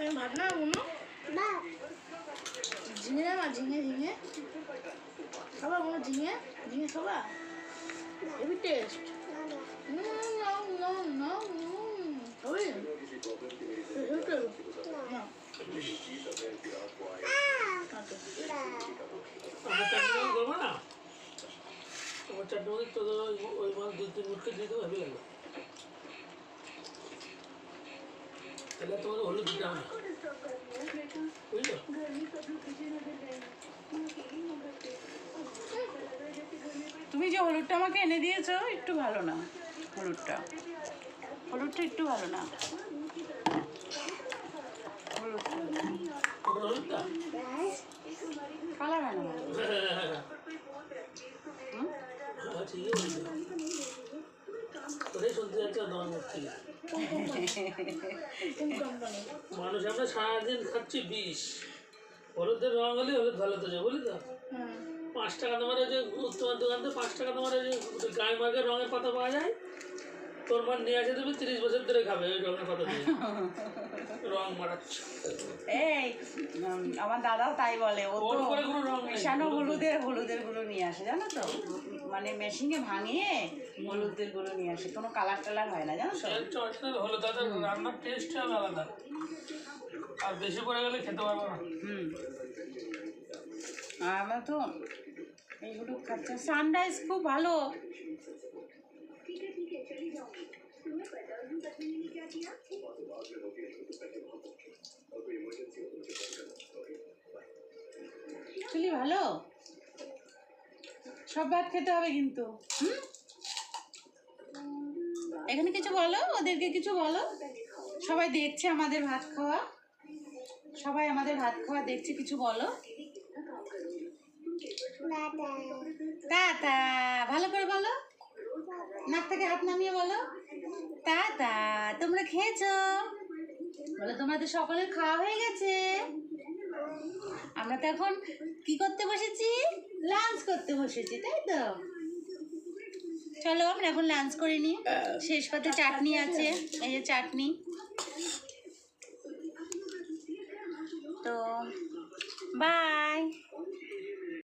তুমি ভাত না উনো ঝিঙে না ঝিঙে ঝিঙে খাবা কোনো ঝিঙে ঝিঙে খাবা হেভি টেস্ট না আমার তো ওই- ওই মাছ দুই তিন দিয়ে দেবো হেভি লাগবে তাহলে তোমার হলুদ দিতে হবে। বুঝলো? তুমি যে হলুদটা আমাকে এনে দিয়েছ একটু ভালো না হলুদটা। হলুদটা একটু ভালো না। হলুদটা তোমার হলুদটা? কালার হয় না ভালো। হুম? হ্যাঁ ঠিক আছে ওটাই মানুষ আমরা সারাদিন খাচ্ছি বিষ। হলুদের রঙ হলে হলুদ ভালো তো যায় বুঝলি তো? হ্যাঁ। পাঁচ টাকা তোমার ওই যে তোমার দোকান থেকে পাঁচ টাকা তোমার যে গায়ে মার্কের রঙের পাতা পাওয়া যায়? তোর মার নিয়ে আসে তুমি তিরিশ বছর ধরে খাবে ওই রঙের পাতা দিয়ে রং মারাচ্ছ। এই আমার দাদাও তাই বলে ও ওর তো মেশানো হলুদের হলুদেরগুলো নিয়ে আসে জানো তো? মানে মেশিনে ভাঙিয়ে হলুদেরগুলো নিয়ে আসে কোনো কালার টালার হয় না জানো তো? অরিজিনাল হলো তাদের রান্নার টেস্ট হবে আলাদা। আর বেশি পড়ে গেলে খেতে পারব না। হুম। আমরা তো এই হলুদ খাচ্ছি। সানরাইজ খুব ভালো। চলি ভালো? সব ভাত খেতে হবে কিন্তু। হুম? এখানে কিছু বলো? ওদেরকে কিছু বলো? সবাই দেখছে আমাদের ভাত খাওয়া। সবাই আমাদের ভাত খাওয়া দেখছে কিছু বলো? টাটা ভালো করে বলো। নাক থেকে হাত নামিয়ে বলো। টাটা, তোমরা খেয়েছো? বলো, তোমাদের সকলের খাওয়া হয়ে গেছে? আমরা তো এখন কি করতে বসেছি? লাঞ্চ করতে বসেছি, তাই তো? চলো, আমরা এখন লাঞ্চ করে নিই। শেষ পাতে চাটনি আছে, এই যে চাটনি। তো বাই